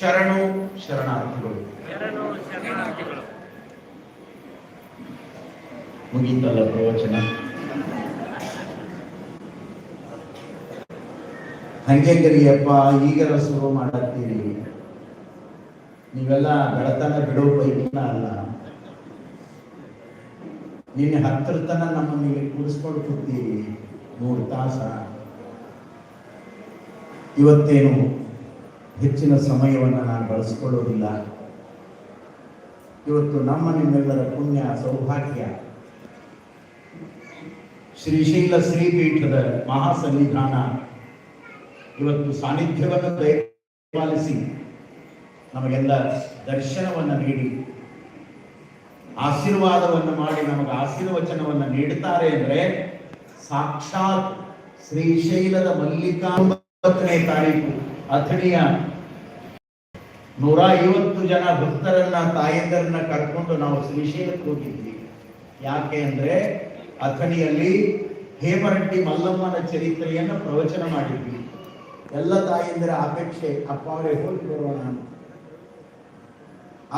ಶರಣು ಶರಣಾರ್ಥಿಗಳು. ಮುಗಿತಲ್ಲ ಪ್ರವಚನ? ಹಂಗೆ ಕರಿಯಪ್ಪ, ಈಗರ ಶುರು ಮಾಡತ್ತೀರಿ. ನೀವೆಲ್ಲ ಬೆಳತನ ಬಿಡೋ ಪೈಕಿನ ಅಲ್ಲ. ನಿನ್ನೆ ಹತ್ತರ ತನ ನಮ್ಮನ್ನು ಇಲ್ಲಿ ಕೂರಿಸ್ಕೊಂಡು ಕೂತೀರಿ. ಮೂರು ತಾಸ. ಇವತ್ತೇನು? ಹೆಚ್ಚಿನ ಸಮಯವನ್ನು ನಾನು ಬಳಸ್ಕೊಳ್ಳೋದಿಲ್ಲ. ಇವತ್ತು ನಮ್ಮ ನಿಮ್ಮೆಲ್ಲರ ಪುಣ್ಯ, ಸೌಭಾಗ್ಯ. ಶ್ರೀಶೈಲ ಶ್ರೀಪೀಠದ ಮಹಾಸನ್ನಿಧಾನ ಇವತ್ತು ಸಾನ್ನಿಧ್ಯವನ್ನು ದಯಪಾಲಿಸಿ ನಮಗೆಲ್ಲ ದರ್ಶನವನ್ನು ನೀಡಿ, ಆಶೀರ್ವಾದವನ್ನು ಮಾಡಿ, ನಮಗೆ ಆಶೀರ್ವಚನವನ್ನು ನೀಡುತ್ತಾರೆ ಅಂದ್ರೆ ಸಾಕ್ಷಾತ್ ಶ್ರೀಶೈಲದ ಮಲ್ಲಿಕಾಂಬತ್ತನೇ ತಾರೀಕು. ಅಥಣಿಯ ನೂರ ಐವತ್ತು ಜನ ಭಕ್ತರನ್ನ, ತಾಯಂದರನ್ನ ಕರ್ಕೊಂಡು ನಾವು ಶ್ರೀಶೈಲಕ್ಕೆ ಹೋಗಿದ್ವಿ. ಯಾಕೆ ಅಂದ್ರೆ ಅಥಣಿಯಲ್ಲಿ ಹೇಮರಟ್ಟಿ ಮಲ್ಲಮ್ಮನ ಚರಿತ್ರೆಯನ್ನು ಪ್ರವಚನ ಮಾಡಿದ್ವಿ. ಎಲ್ಲ ತಾಯಂದಿರ ಅಪೇಕ್ಷೆ, ಅಪ್ಪ ಅವರೇ ಹೋಗಿ ಬರೋಣ.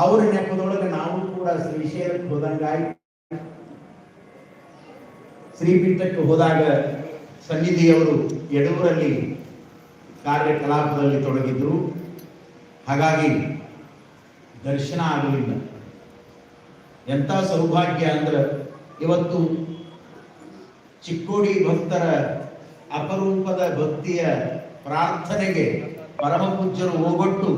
ಅವ್ರ ನೆಪದೊಳಗೆ ನಾವು ಕೂಡ ಶ್ರೀಶೈಲಕ್ಕೆ ಹೋದಂಗಾಯ್ ಶ್ರೀಪೀಠಕ್ಕೆ ಹೋದಾಗ ಸನ್ನಿಧಿಯವರು ಯಡೂರಲ್ಲಿ ಕಾರ್ಯಕಲಾಪದಲ್ಲಿ ತೊಡಗಿದ್ರು. ಹಾಗಾಗಿ ದರ್ಶನ ಆಗಲಿಲ್ಲ ಎಂಥ ಸೌಭಾಗ್ಯ ಅಂದ್ರೆ ಇವತ್ತು ಚಿಕ್ಕೋಡಿ ಭಕ್ತರ ಅಪರೂಪದ ಭಕ್ತಿಯ ಪ್ರಾರ್ಥನೆಗೆ ಪರಮಪೂಜ್ಯರು ಹೋಗೊಟ್ಟು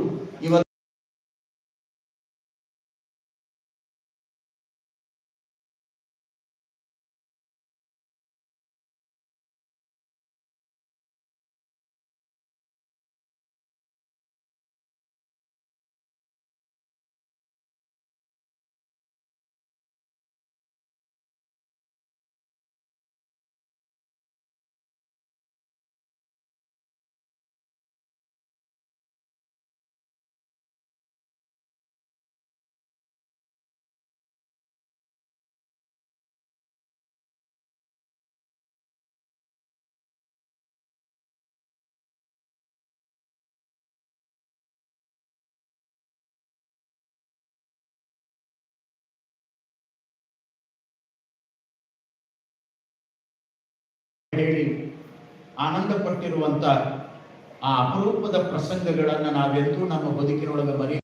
ಹೇಳಿ ಆನಂದ ಪಟ್ಟಿರುವಂತ ಆ ಅಪರೂಪದ ಪ್ರಸಂಗಗಳನ್ನು ನಾವೆಂದೂ ನಮ್ಮ ಬದುಕಿನೊಳಗೆ ಮರಿ